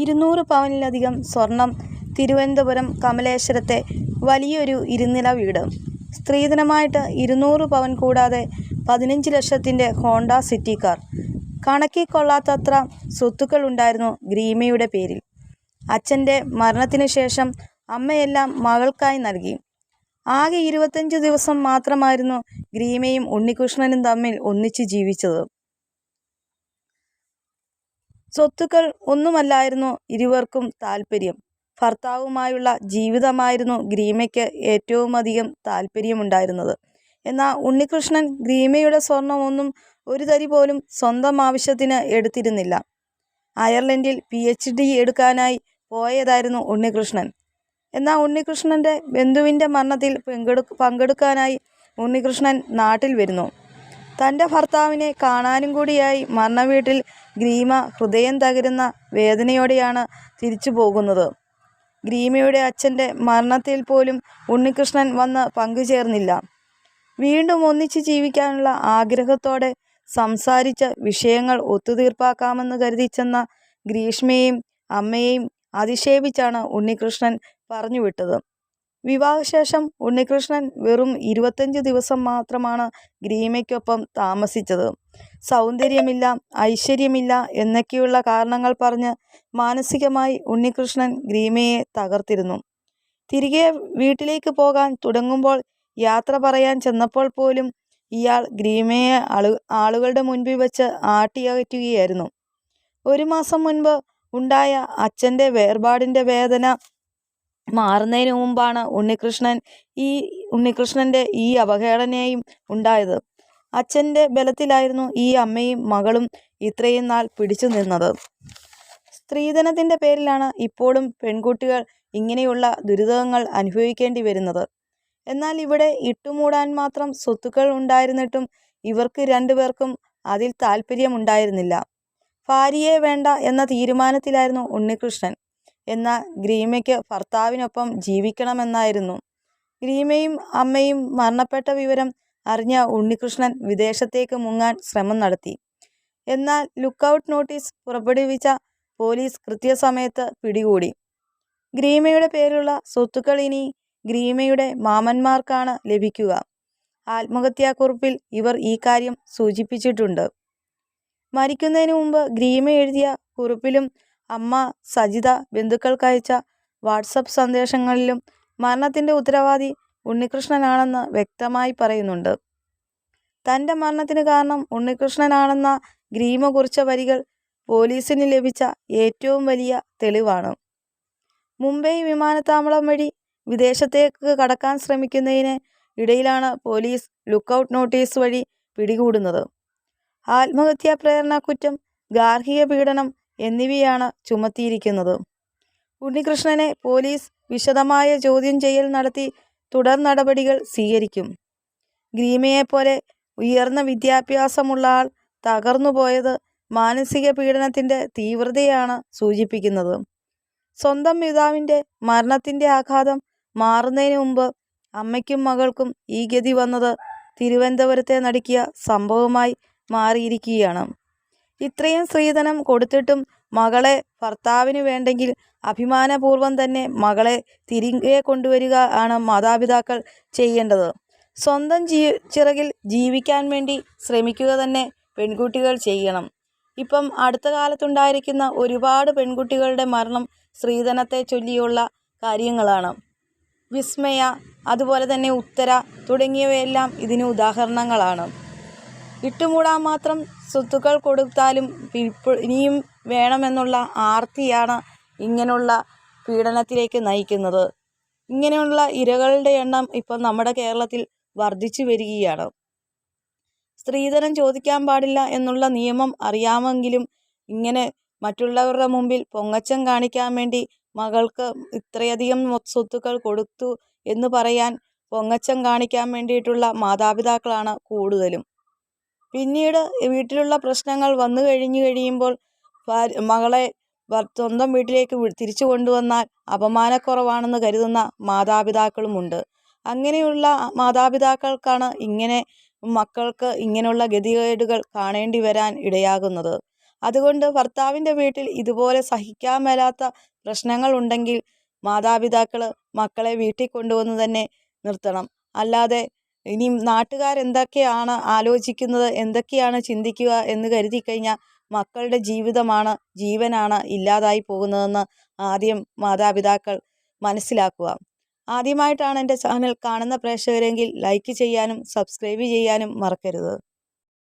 ഇരുന്നൂറ് പവനിലധികം സ്വർണം തിരുവനന്തപുരം കമലേശ്വരത്തെ വലിയൊരു ഇരുനില വീട്. സ്ത്രീധനമായിട്ട് ഇരുന്നൂറ് പവൻ കൂടാതെ പതിനഞ്ച് ലക്ഷത്തിന്റെ ഹോണ്ട സിറ്റി കാർ കണക്കിക്കൊള്ളാത്തത്ര സ്വത്തുക്കൾ ഉണ്ടായിരുന്നു ഗ്രീമയുടെ പേരിൽ. അച്ഛന്റെ മരണത്തിന് ശേഷം അമ്മയെല്ലാം മകൾക്കായി നൽകി. ആകെ ഇരുപത്തഞ്ച് ദിവസം മാത്രമായിരുന്നു ഗ്രീമയും ഉണ്ണികൃഷ്ണനും തമ്മിൽ ഒന്നിച്ച് ജീവിച്ചത്. സ്വത്തുക്കൾ ഒന്നുമല്ലായിരുന്നു ഇരുവർക്കും താല്പര്യം ഭർത്താവുമായുള്ള ജീവിതമായിരുന്നു ഗ്രീമയ്ക്ക് ഏറ്റവുമധികം താല്പര്യമുണ്ടായിരുന്നത് എന്നാൽ ഉണ്ണികൃഷ്ണൻ ഗ്രീമയുടെ സ്വർണമൊന്നും ഒരു തരി പോലും സ്വന്തം ആവശ്യത്തിന് എടുത്തിരുന്നില്ല. അയർലൻഡിൽ പി എച്ച് ഡി എടുക്കാനായി പോയതായിരുന്നു ഉണ്ണികൃഷ്ണൻ. എന്നാൽ ഉണ്ണികൃഷ്ണന്റെ ബന്ധുവിന്റെ മരണത്തിൽ പങ്കെടു പങ്കെടുക്കാനായി ഉണ്ണികൃഷ്ണൻ നാട്ടിൽ വരുന്നു. തന്റെ ഭർത്താവിനെ കാണാനും കൂടിയായി മരണവീട്ടിൽ ഗ്രീമ ഹൃദയം തകരുന്ന വേദനയോടെയാണ് തിരിച്ചു പോകുന്നത്. ഗ്രീമയുടെ അച്ഛന്റെ മരണത്തിൽ പോലും ഉണ്ണികൃഷ്ണൻ വന്ന് പങ്കുചേർന്നില്ല. വീണ്ടും ഒന്നിച്ച് ജീവിക്കാനുള്ള ആഗ്രഹത്തോടെ സംസാരിച്ച വിഷയങ്ങൾ ഒത്തുതീർപ്പാക്കാമെന്ന് കരുതി ചെന്ന ഗ്രീഷ്മയെയും അമ്മയെയും അധിക്ഷേപിച്ചാണ് ഉണ്ണികൃഷ്ണൻ പറഞ്ഞുവിട്ടത് വിവാഹശേഷം ഉണ്ണികൃഷ്ണൻ വെറും ഇരുപത്തഞ്ച് ദിവസം മാത്രമാണ് ഗ്രീമയ്ക്കൊപ്പം താമസിച്ചത്. സൗന്ദര്യമില്ല ഐശ്വര്യമില്ല എന്നൊക്കെയുള്ള കാരണങ്ങൾ പറഞ്ഞ് മാനസികമായി ഉണ്ണികൃഷ്ണൻ ഗ്രീമയെ തകർത്തിരുന്നു. തിരികെ വീട്ടിലേക്ക് പോകാൻ തുടങ്ങുമ്പോൾ യാത്ര പറയാൻ ചെന്നപ്പോൾ പോലും ഇയാൾ ഗ്രീമയെ ആളു ആളുകളുടെ മുൻപിൽ വെച്ച് ആട്ടിയകറ്റുകയായിരുന്നു. ഒരു മാസം മുൻപ് ഉണ്ടായ അച്ഛന്റെ വേർപാടിന്റെ വേദന മാറുന്നതിന് മുമ്പാണ് ഉണ്ണികൃഷ്ണൻ ഈ ഉണ്ണികൃഷ്ണന്റെ ഈ അവഹേളനയും ഉണ്ടായത്. അച്ഛന്റെ ബലത്തിലായിരുന്നു ഈ അമ്മയും മകളും ഇത്രയും നാൾ പിടിച്ചു നിന്നത്. സ്ത്രീധനത്തിന്റെ പേരിലാണ് ഇപ്പോഴും പെൺകുട്ടികൾ ഇങ്ങനെയുള്ള ദുരിതങ്ങൾ അനുഭവിക്കേണ്ടി വരുന്നത്. എന്നാൽ ഇവിടെ ഇട്ടുമൂടാൻ മാത്രം സ്വത്തുക്കൾ ഉണ്ടായിരുന്നിട്ടും ഇവർക്ക് രണ്ടുപേർക്കും അതിൽ താല്പര്യമുണ്ടായിരുന്നില്ല ഭാര്യയെ വേണ്ട എന്ന തീരുമാനത്തിലായിരുന്നു ഉണ്ണികൃഷ്ണൻ. എന്നാൽ ഗ്രീമയ്ക്ക് ഭർത്താവിനൊപ്പം ജീവിക്കണമെന്നായിരുന്നു. ഗ്രീമയും അമ്മയും മരണപ്പെട്ട വിവരം അറിഞ്ഞ ഉണ്ണികൃഷ്ണൻ വിദേശത്തേക്ക് മുങ്ങാൻ ശ്രമം നടത്തി. എന്നാൽ ലുക്കൌട്ട് നോട്ടീസ് പുറപ്പെടുവിച്ച പോലീസ് കൃത്യസമയത്ത് പിടികൂടി. ഗ്രീമയുടെ പേരുള്ള സ്വത്തുക്കൾ ഇനി ഗ്രീമയുടെ മാമന്മാർക്കാണ് ലഭിക്കുക. ആത്മഹത്യാക്കുറിപ്പിൽ ഇവർ ഈ കാര്യം സൂചിപ്പിച്ചിട്ടുണ്ട്. മരിക്കുന്നതിന് മുമ്പ് ഗ്രീമ എഴുതിയ കുറിപ്പിലും അമ്മ സജിത ബന്ധുക്കൾക്കയച്ച വാട്സപ്പ് സന്ദേശങ്ങളിലും മരണത്തിന്റെ ഉത്തരവാദി ഉണ്ണികൃഷ്ണനാണെന്ന് വ്യക്തമായി പറയുന്നുണ്ട്. തന്റെ മരണത്തിന് കാരണം ഉണ്ണികൃഷ്ണനാണെന്ന ഗ്രീമ കുറിച്ച വരികൾ പോലീസിന് ലഭിച്ച ഏറ്റവും വലിയ തെളിവാണ്. മുംബൈ വിമാനത്താവളം വഴി വിദേശത്തേക്ക് കടക്കാൻ ശ്രമിക്കുന്നതിന് ഇടയിലാണ് പോലീസ് ലുക്കൌട്ട് നോട്ടീസ് വഴി പിടികൂടുന്നത്. ആത്മഹത്യാ പ്രേരണ കുറ്റം ഗാർഹിക പീഡനം എന്നിവയാണ് ചുമത്തിയിരിക്കുന്നത്. ഉണ്ണികൃഷ്ണനെ പോലീസ് വിശദമായ ചോദ്യം ചെയ്യൽ നടത്തി തുടർ നടപടികൾ സ്വീകരിക്കും. ഗ്രീമയെപ്പോലെ ഉയർന്ന വിദ്യാഭ്യാസമുള്ള ആൾ തകർന്നുപോയത് മാനസിക പീഡനത്തിന്റെ തീവ്രതയാണ് സൂചിപ്പിക്കുന്നത്. സ്വന്തം പിതാവിന്റെ മരണത്തിന്റെ ആഘാതം മാറുന്നതിന് മുമ്പ് അമ്മയ്ക്കും മകൾക്കും ഈ ഗതി വന്നത് തിരുവനന്തപുരത്തെ നടുക്കിയ സംഭവമായി മാറിയിരിക്കുകയാണ്. ഇത്രയും സ്ത്രീധനം കൊടുത്തിട്ടും മകളെ ഭർത്താവിന് വേണ്ടെങ്കിൽ അഭിമാനപൂർവം തന്നെ മകളെ തിരികെ കൊണ്ടുവരിക ആണ് മാതാപിതാക്കൾ ചെയ്യേണ്ടത്. സ്വന്തം ജീ ചിറകിൽ ജീവിക്കാൻ വേണ്ടി ശ്രമിക്കുക തന്നെ പെൺകുട്ടികൾ ചെയ്യണം. ഇപ്പം അടുത്ത കാലത്തുണ്ടായിരിക്കുന്ന ഒരുപാട് പെൺകുട്ടികളുടെ മരണം സ്ത്രീധനത്തെ ചൊല്ലിയുള്ള കാര്യങ്ങളാണ്. വിസ്മയ അതുപോലെ തന്നെ ഉത്തര തുടങ്ങിയവയെല്ലാം ഇതിന് ഉദാഹരണങ്ങളാണ്. ഇട്ടുമൂടാൻ മാത്രം സ്വത്തുക്കൾ കൊടുത്താലും ഇപ്പോൾ ഇനിയും വേണമെന്നുള്ള ആർത്തിയാണ് ഇങ്ങനെയുള്ള പീഡനത്തിലേക്ക് നയിക്കുന്നത്. ഇങ്ങനെയുള്ള ഇരകളുടെ എണ്ണം ഇപ്പം നമ്മുടെ കേരളത്തിൽ വർദ്ധിച്ചു വരികയാണ്. സ്ത്രീധനം ചോദിക്കാൻ പാടില്ല എന്നുള്ള നിയമം അറിയാമെങ്കിലും ഇങ്ങനെ മറ്റുള്ളവരുടെ മുമ്പിൽ പൊങ്ങച്ചം കാണിക്കാൻ വേണ്ടി മകൾക്ക് ഇത്രയധികം സ്വത്തുക്കൾ കൊടുത്തു എന്ന് പറയാൻ പൊങ്ങച്ചം കാണിക്കാൻ വേണ്ടിയിട്ടുള്ള മാതാപിതാക്കളാണ് കൂടുതലും. പിന്നീട് വീട്ടിലുള്ള പ്രശ്നങ്ങൾ വന്നു കഴിഞ്ഞു കഴിയുമ്പോൾ മകളെ സ്വന്തം വീട്ടിലേക്ക് തിരിച്ചു കൊണ്ടുവന്നാൽ അപമാനക്കുറവാണെന്ന് കരുതുന്ന മാതാപിതാക്കളുമുണ്ട്. അങ്ങനെയുള്ള മാതാപിതാക്കൾക്കാണ് ഇങ്ങനെ മക്കൾക്ക് ഇങ്ങനെയുള്ള ഗതികേടുകൾ കാണേണ്ടി വരാൻ ഇടയാകുന്നത്. അതുകൊണ്ട് ഭർത്താവിന്റെ വീട്ടിൽ ഇതുപോലെ സഹിക്കാൻ മേലാത്ത പ്രശ്നങ്ങൾ ഉണ്ടെങ്കിൽ മാതാപിതാക്കൾ മക്കളെ വീട്ടിൽ കൊണ്ടുവന്ന് തന്നെ നിർത്തണം. അല്ലാതെ ഇനി നാട്ടുകാരെന്തൊക്കെയാണ് ആലോചിക്കുന്നത് എന്തൊക്കെയാണ് ചിന്തിക്കുക എന്ന് കരുതി കഴിഞ്ഞാൽ മക്കളുടെ ജീവിതമാണ് ജീവനാണ് ഇല്ലാതായി പോകുന്നതെന്ന് ആദ്യം മാതാപിതാക്കൾ മനസ്സിലാക്കുക. ആദ്യമായിട്ടാണ് എന്റെ ചാനൽ കാണുന്ന പ്രേക്ഷകരെങ്കിൽ ലൈക്ക് ചെയ്യാനും സബ്സ്ക്രൈബ് ചെയ്യാനും മറക്കരുത്.